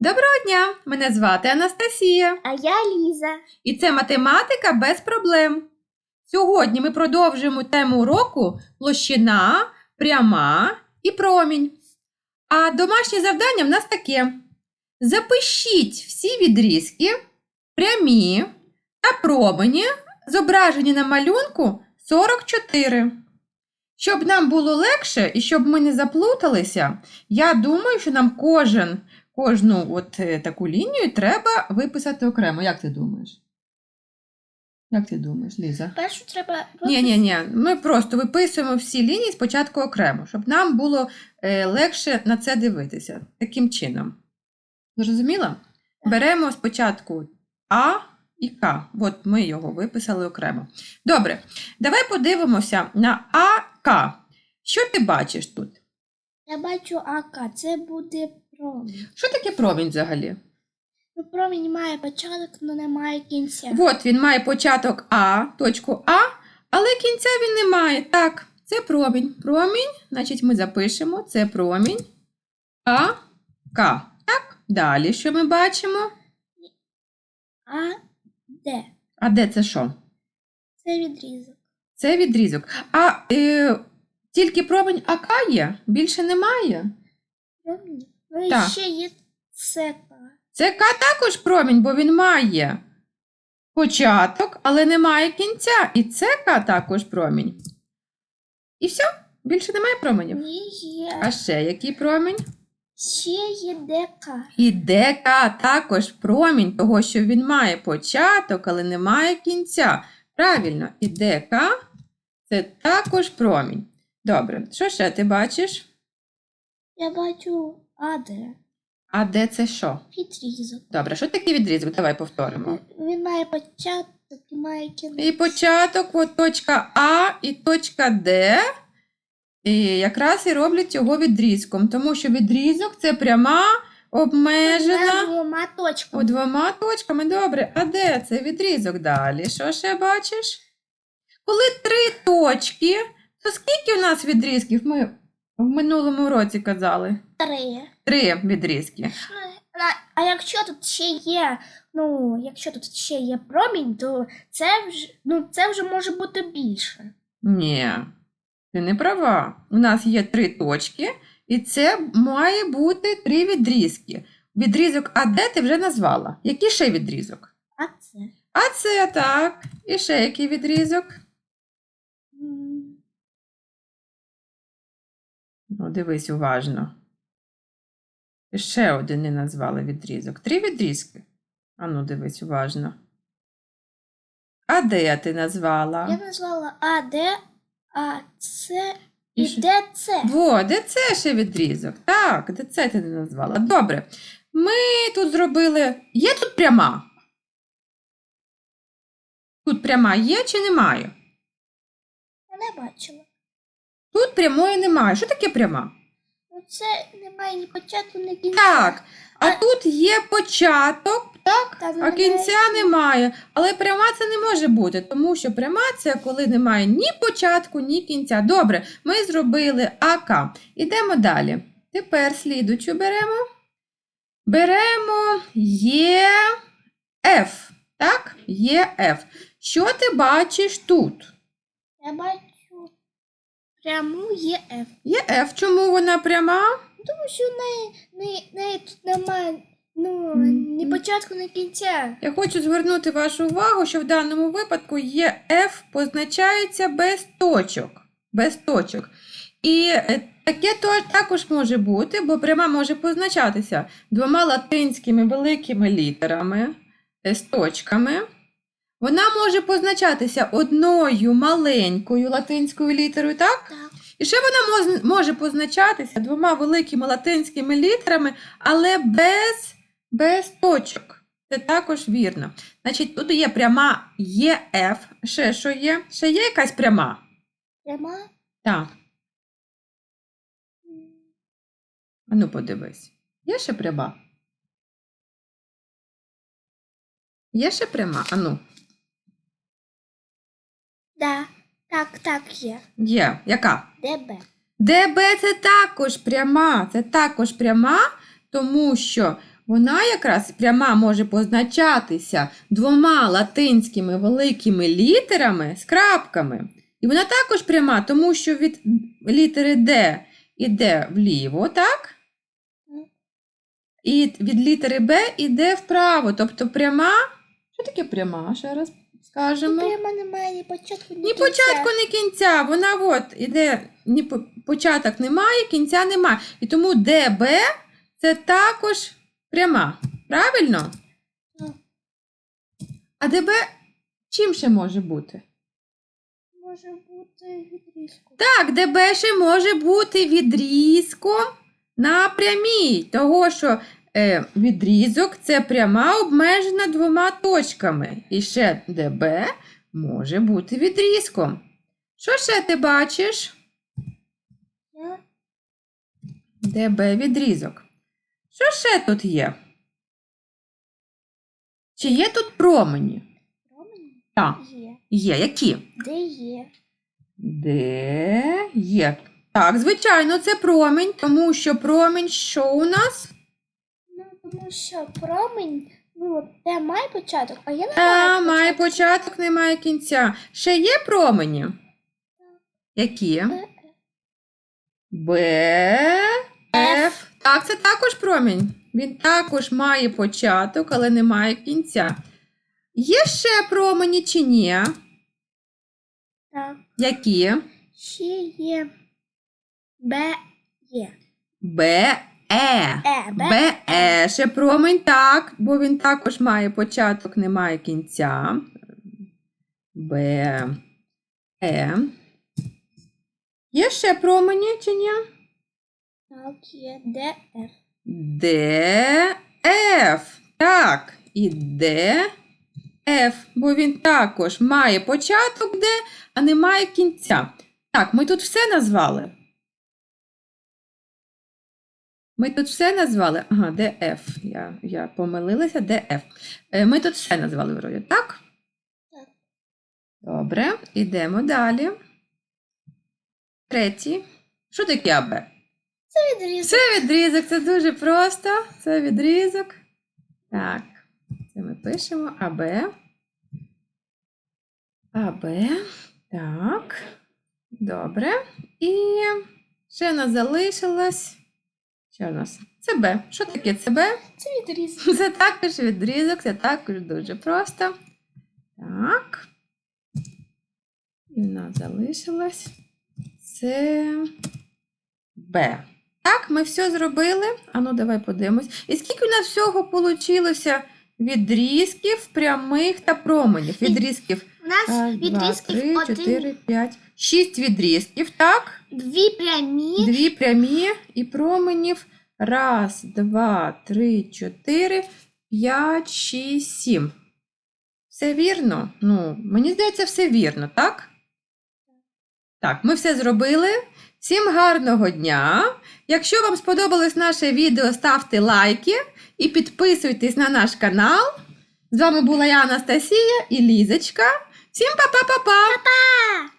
Доброго дня! Мене звати Анастасія, А я Ліза. і це математика без проблем. Сьогодні ми продовжуємо тему уроку площина, пряма і промінь. А домашнє завдання в нас таке: запишіть всі відрізки, прямі та промені, зображені на малюнку 44. Щоб нам було легше і щоб ми не заплуталися, я думаю, що нам кожен кожну от е, таку лінію треба виписати окремо. Як ти думаєш? Як ти думаєш, Ліза? Першу треба Ні, ні, ні. Ми просто виписуємо всі лінії спочатку окремо, щоб нам було е, легше на це дивитися. Таким чином. Зрозуміла? Беремо спочатку А і К. От ми його виписали окремо. Добре, давай подивимося на АК. Що ти бачиш тут? Я бачу АК, це буде промінь. Що таке промінь взагалі? Ну, промінь має початок, але не має кінця. От він має початок А, точку А, але кінця він не має. Так, це промінь. Промінь, значить, ми запишемо, це промінь А, К. Так, далі що ми бачимо? А Д. А де це що? Це відрізок. Це відрізок. А е, тільки промінь АК є, більше немає. Промінь. Ну і Так. ще є ЦК. Це К також промінь, бо він має початок, але не має кінця. І це К також промінь. І все, більше немає променів. Ні, є. А ще який промінь? Ще є ДК. І ДК також промінь, того, що він має початок, але не має кінця. Правильно, і ДК це також промінь. Добре, що ще ти бачиш? Я бачу АД. А де це що? Відрізок. Добре, що таке відрізок? Давай повторимо. Він має початок і має кінець. І початок, от точка А і точка Д. І якраз і роблять його відрізком, тому що відрізок це пряма обмежена. двома О, точками. двома точками, добре. А де це відрізок далі? Що ще бачиш? Коли три точки, то скільки у нас відрізків? Ми в минулому році казали. Три. Три відрізки. Ну, А, а якщо тут ще є, ну, якщо тут ще є промінь, то це вже, ну, це вже може бути більше. Ні, ти не права. У нас є три точки, і це має бути три відрізки. Відрізок АД ти вже назвала. Який ще відрізок? А це. А це так. І ще який відрізок? Ну, дивись уважно. Ще один не назвали відрізок. Три відрізки. Ану, дивись уважно. А де ти назвала? Я назвала АД, А, С І і що? ДЦ. Во, де це ще відрізок? Так, де це ти не назвала. Добре. Ми тут зробили. Є тут пряма? Тут пряма є чи немає? Я не бачила. Тут прямої немає. Що таке пряма? Ну, це немає ні початку, ні кінця. Так. А тут є початок, так? Та А кінця немає. Але пряма це не може бути, тому що пряма це коли немає ні початку, ні кінця. Добре, ми зробили АК. Ідемо далі. Тепер слідучу беремо. Беремо ЄФ. Так? ЄФ. Що ти бачиш тут? Я бачу пряму ЄФ. ЄФ. Чому вона пряма? Тому що в неї, неї тут немає ну, ні початку, ні кінця. Я хочу звернути вашу увагу, що в даному випадку ЄФ позначається без точок. Без точок. І е, таке також може бути, бо пряма може позначатися двома латинськими великими літерами е, з точками. Вона може позначатися одною маленькою латинською літерою, так? Так. І ще вона може позначатися двома великими латинськими літерами, але без, без точок. Це також вірно. Значить, тут є пряма ЄФ. Ще що є? Ще є якась пряма? Пряма. Так. Ану, подивись. Є ще пряма? Є ще пряма? Ану. Да. Так, так є. Є. Яка? ДБ. ДБ це також пряма. Це також пряма, тому що вона якраз пряма може позначатися двома латинськими великими літерами з крапками. І вона також пряма, тому що від літери Д іде вліво, так? І від літери Б іде вправо. Тобто пряма. Що таке пряма? Ще раз скажемо. Прямо немає ні початку, ні, Ні початку, ні кінця. Вона от іде, ні початок немає, кінця немає. І тому ДБ це також пряма. Правильно? Так. А ДБ чим ще може бути? Може бути відрізку. Так, ДБ ще може бути відрізком на прямій, того що відрізок це пряма обмежена двома точками. І ще ДБ може бути відрізком. Що ще ти бачиш? ДБ відрізок. Що ще тут є? Чи є тут промені? промені Так, є. є. Які? Де є? Де є? Так, звичайно, це промінь, тому що промінь що у нас? Тому що промінь, ну, де має початок, а я не Та, має початок, не має кінця. Ще є промені? Які? Е, Б, Ф. Так, це також промінь. Він також має початок, але не має кінця. Є ще промені чи ні? Так. Які? Ще є. Б є. Б, Е. Е, Б. Б, Е. Ще промень так, бо він також має початок, не має кінця. Б, Е. Є ще промені чи ні? Так, є. Д, Ф. Д, Ф. Так, і Д, Ф, бо він також має початок Д, а не має кінця. Так, ми тут все назвали. Ми тут все назвали. Ага, ДФ. Я, я помилилася, ДФ. Е, Ми тут все назвали вроді, так? Так. Добре, ідемо далі. Третій. Що таке АБ? Це відрізок. Це відрізок, це дуже просто. Це відрізок. Так, це ми пишемо АБ. АБ. Так. Добре. І ще в нас залишилось. Що в нас? Це Б. Що таке це Б? Це відрізок. Це також відрізок, це також дуже просто. Так. І в нас залишилось це Б. Так, ми все зробили. Ану, давай подивимось. І скільки у нас всього вийшло відрізків, прямих та променів? Від- Відрізків. Нас Раз, два, відрізків три, один, чотири, п'ять. Шість відрізків, так? дві прямі. Дві прямі і променів. Раз, два, три, чотири, п'ять, шість, сім. Все вірно? Ну, мені здається, все вірно, так? Так, ми все зробили. Всім гарного дня! Якщо вам сподобалось наше відео, ставте лайки і підписуйтесь на наш канал. З вами була я, Анастасія і Лізочка. 亲爸爸爸爸爸爸。